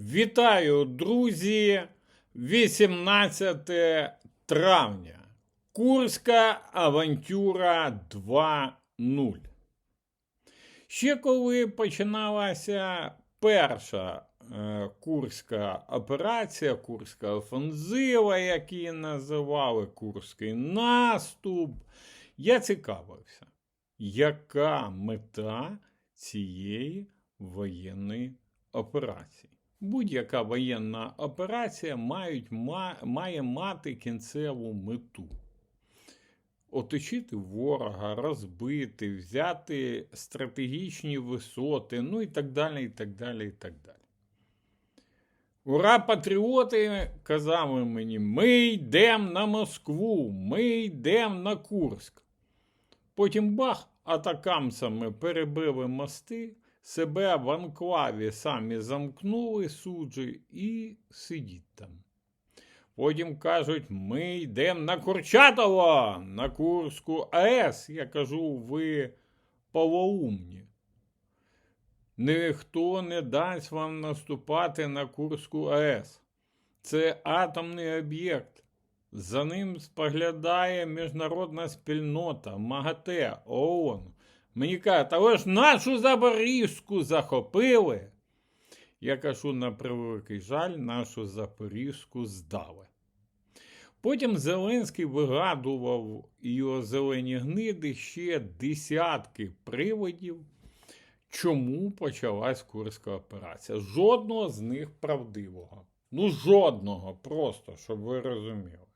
Вітаю, друзі! 18 травня. Курська авантюра 2.0. Ще коли починалася перша е, курська операція, курська офензива, як її називали, курський наступ, я цікавився, яка мета цієї воєнної операції. Будь-яка воєнна операція мають, ма, має мати кінцеву мету. Оточити ворога, розбити, взяти стратегічні висоти, ну і так далі, і так далі, і так далі. Ура, патріоти! казали мені, ми йдемо на Москву, ми йдемо на Курськ. Потім бах, атакамсами перебили мости, себе в анклаві самі замкнули суджі і сидіть там. Потім кажуть, ми йдемо на Курчатово, на Курську АЕС. Я кажу, ви полоумні. Ніхто не дасть вам наступати на Курську АЕС. Це атомний об'єкт. За ним споглядає міжнародна спільнота, МАГАТЕ, ООН. Мені кажуть, але ж нашу Запорізьку захопили. Я кажу, на превеликий жаль, нашу Запорізьку здали. Потім Зеленський вигадував його зелені гниди ще десятки приводів, чому почалась Курська операція. Жодного з них правдивого. Ну, жодного, просто, щоб ви розуміли.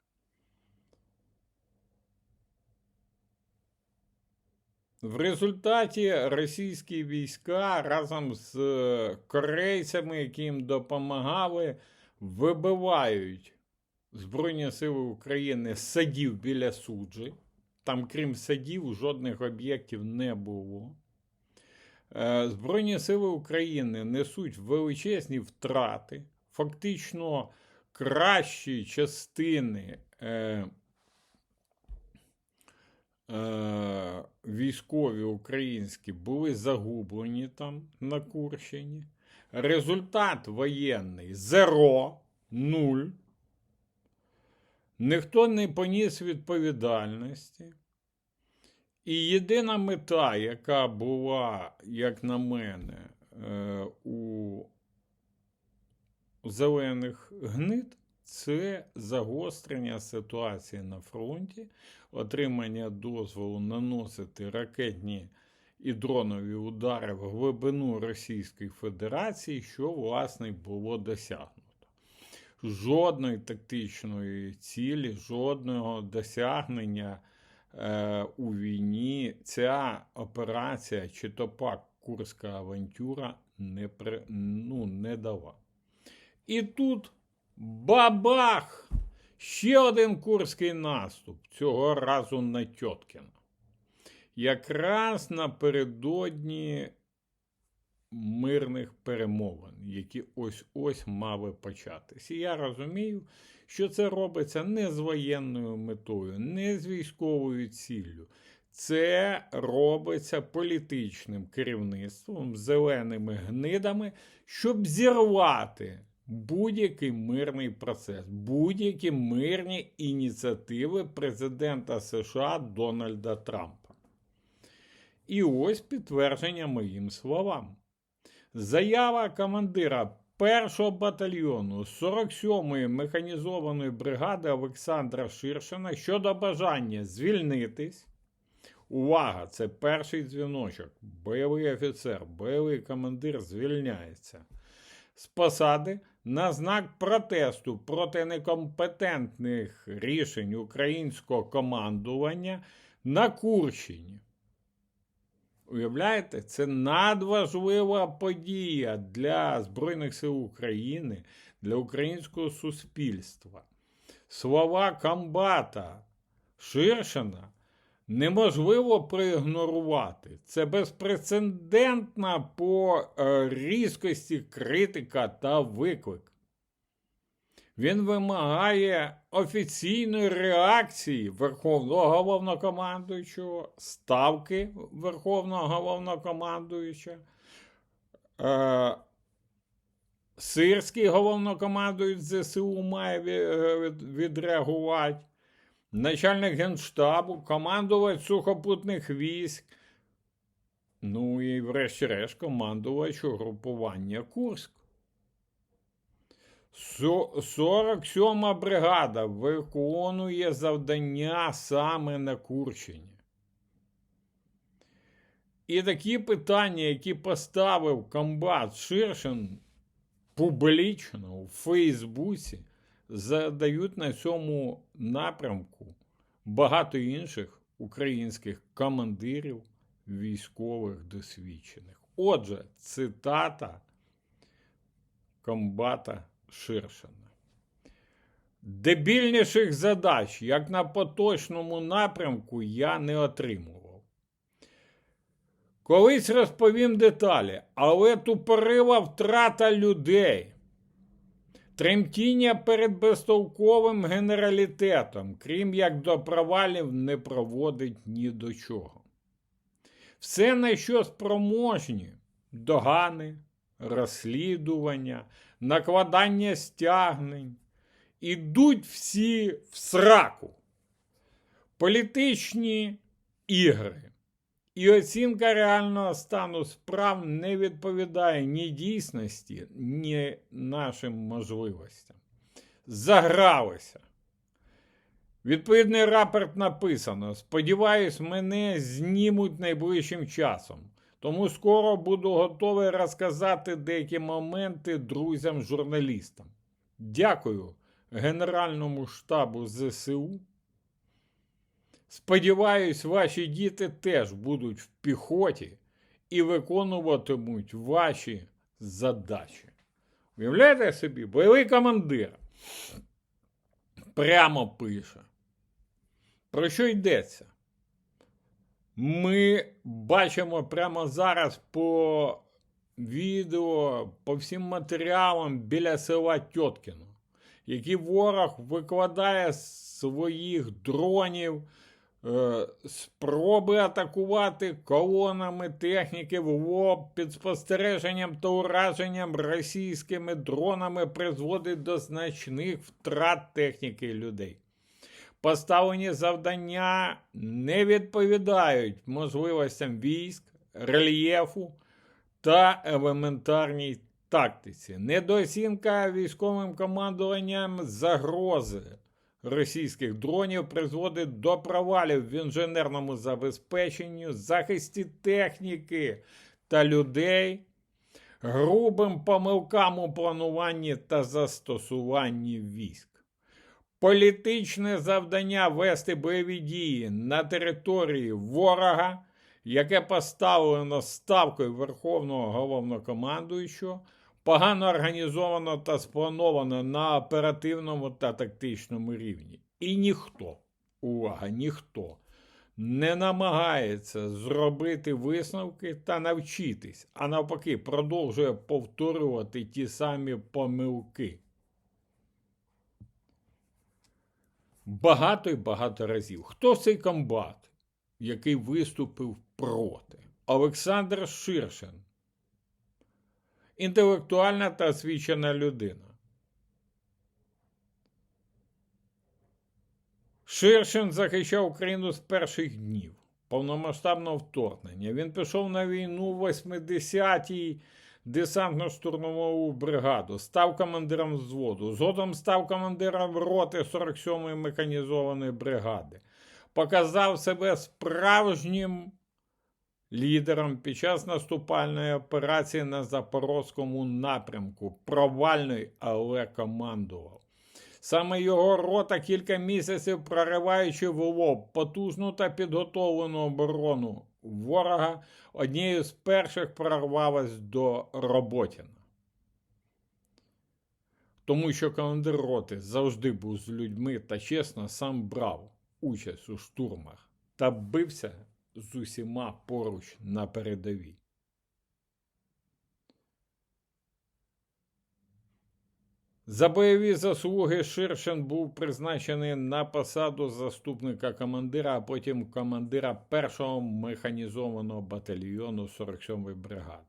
В результаті російські війська разом з е, корейцями, які їм допомагали, вибивають Збройні Сили України з садів біля суджі. Там, крім садів, жодних об'єктів не було. Е, Збройні Сили України несуть величезні втрати. Фактично кращі частини. Е, військові українські були загублені там на Курщині. Результат воєнний зеро, нуль. Ніхто не поніс відповідальності. І єдина мета, яка була, як на мене, е, у зелених гнид, це загострення ситуації на фронті, отримання дозволу наносити ракетні і дронові удари в глибину Російської Федерації, що, власне, було досягнуто. Жодної тактичної цілі, жодного досягнення е, у війні ця операція чи то пак Курська авантюра не, при, ну, не дала. І тут бабах! Ще один курський наступ, цього разу на Тьоткіна. Якраз напередодні мирних перемовин, які ось-ось мали початись. І я розумію, що це робиться не з воєнною метою, не з військовою ціллю. Це робиться політичним керівництвом, зеленими гнидами, щоб зірвати будь-який мирний процес, будь-які мирні ініціативи президента США Дональда Трампа. І ось підтвердження моїм словам. Заява командира 1-го батальйону 47-ї механізованої бригади Олександра Ширшина щодо бажання звільнитись. Увага! Це перший дзвіночок. Бойовий офіцер, бойовий командир звільняється з посади на знак протесту проти некомпетентних рішень українського командування на Курщині. Уявляєте, це надважлива подія для Збройних сил України, для українського суспільства. Слова комбата Ширшина неможливо проігнорувати. Це безпрецедентна по е, різкості критика та виклик. Він вимагає офіційної реакції Верховного головнокомандуючого, ставки Верховного головнокомандуюча, е, Сирський головнокомандуючий ЗСУ має відреагувати. Начальник Генштабу, командувач сухопутних військ. Ну і, врешті-решт, командувач угрупування Курськ. 47-ма бригада виконує завдання саме на Курщині. І такі питання, які поставив комбат Ширшин публічно у Фейсбуці, задають на цьому напрямку багато інших українських командирів військових досвідчених. Отже, цитата комбата Ширшина. Дебільніших задач, як на поточному напрямку, я не отримував. Колись розповім деталі, але тупорила втрата людей, тремтіння перед безтолковим генералітетом, крім як до провалів, не проводить ні до чого. Все, на що спроможні догани, розслідування, накладання стягнень, ідуть всі в сраку. Політичні ігри і оцінка реального стану справ не відповідає ні дійсності, ні нашим можливостям. Загралися. Відповідний рапорт написано. Сподіваюсь, мене знімуть найближчим часом. Тому скоро буду готовий розказати деякі моменти друзям-журналістам. Дякую Генеральному штабу ЗСУ. Сподіваюсь, ваші діти теж будуть в піхоті і виконуватимуть ваші задачі. Уявляєте собі, бойовий командир прямо пише. Про що йдеться? Ми бачимо прямо зараз по відео, по всім матеріалам біля села Тьоткіно, які ворог викладає своїх дронів, спроби атакувати колонами техніки в лоб під спостереженням та ураженням російськими дронами призводить до значних втрат техніки людей. Поставлені завдання не відповідають можливостям військ, рельєфу та елементарній тактиці. Недооцінка військовим командуванням загрози російських дронів призводить до провалів в інженерному забезпеченні, захисті техніки та людей, грубим помилкам у плануванні та застосуванні військ. Політичне завдання вести бойові дії на території ворога, яке поставлено ставкою Верховного головнокомандуючого, погано організовано та сплановано на оперативному та тактичному рівні. І ніхто, увага, ніхто не намагається зробити висновки та навчитись, а навпаки, продовжує повторювати ті самі помилки. Багато і багато разів. Хто цей комбат, який виступив проти? Олександр Ширшин. Інтелектуальна та освічена людина. Ширшин захищав Україну з перших днів повномасштабного вторгнення. Він пішов на війну в 80-й десантно-штурмову бригаду, став командиром взводу, згодом став командиром роти 47-ї механізованої бригади. Показав себе справжнім лідером під час наступальної операції на Запорозькому напрямку. Провальний, але командував. Саме його рота кілька місяців прориваючи в лоб потужну та підготовлену оборону ворога, однією з перших прорвалась до Роботіна. Тому що командир роти завжди був з людьми та чесно сам брав участь у штурмах та бився з усіма поруч на передовій. За бойові заслуги Ширшин був призначений на посаду заступника командира, а потім командира першого механізованого батальйону 47-ї бригади.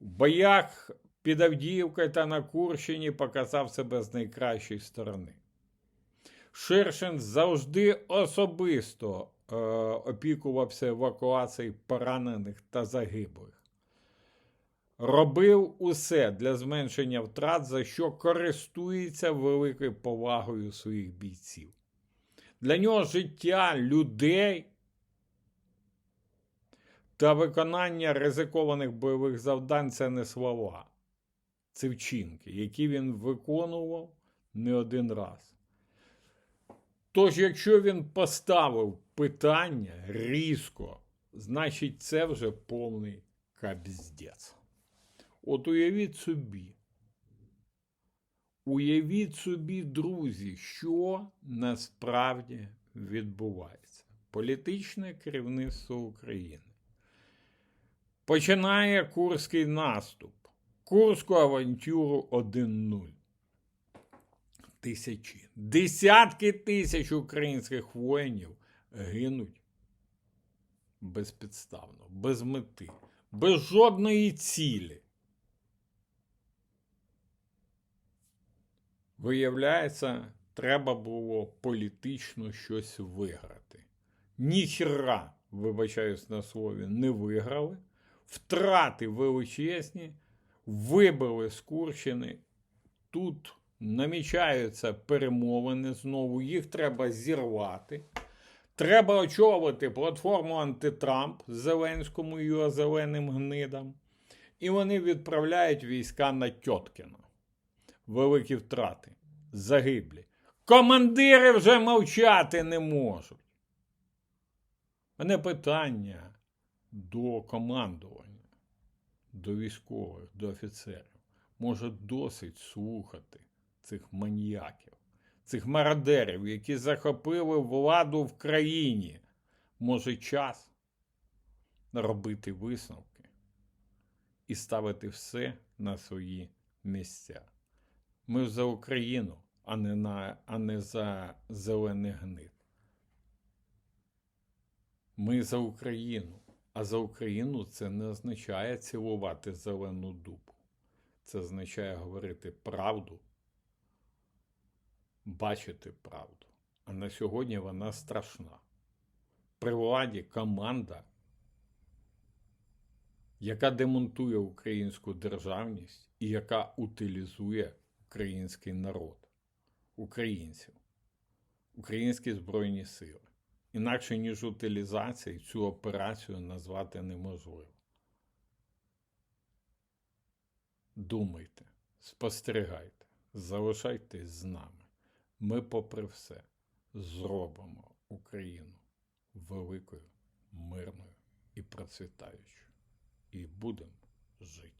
В боях під Авдіївкою та на Курщині показав себе з найкращої сторони. Ширшин завжди особисто опікувався евакуацією поранених та загиблих. Робив усе для зменшення втрат, за що користується великою повагою своїх бійців. Для нього життя людей та виконання ризикованих бойових завдань це не слова, це вчинки, які він виконував не один раз. Тож, якщо він поставив питання різко, значить це вже повний кабіздець. От уявіть собі, уявіть собі, друзі, що насправді відбувається. Політичне керівництво України. Починає курський наступ, курську авантюру 1-0 тисячі, десятки тисяч українських воїнів гинуть безпідставно, без мети, без жодної цілі. Виявляється, треба було політично щось виграти. Ніхіра, вибачаюсь на слові, не виграли. Втрати величезні, вибили з Курщини. Тут намічаються перемовини знову, їх треба зірвати. Треба очолити платформу антитрамп Зеленському і його зеленим гнидам. І вони відправляють війська на Тьоткіно. Великі втрати, загиблі. Командири вже мовчати не можуть. Мене питання до командування, до військових, до офіцерів. Може, досить слухати цих маніяків, цих мародерів, які захопили владу в країні. Може, час робити висновки і ставити все на свої місця. Ми за Україну, а не, на, а не за зелений гнид. Ми за Україну. А за Україну це не означає цілувати зелену дубу. Це означає говорити правду, бачити правду. А на сьогодні вона страшна. При владі команда, яка демонтує українську державність і яка утилізує український народ, українців, українські Збройні Сили. Інакше, ніж утилізації, цю операцію назвати неможливо. Думайте, спостерігайте, залишайтесь з нами. Ми, попри все, зробимо Україну великою, мирною і процвітаючою. І будемо жити.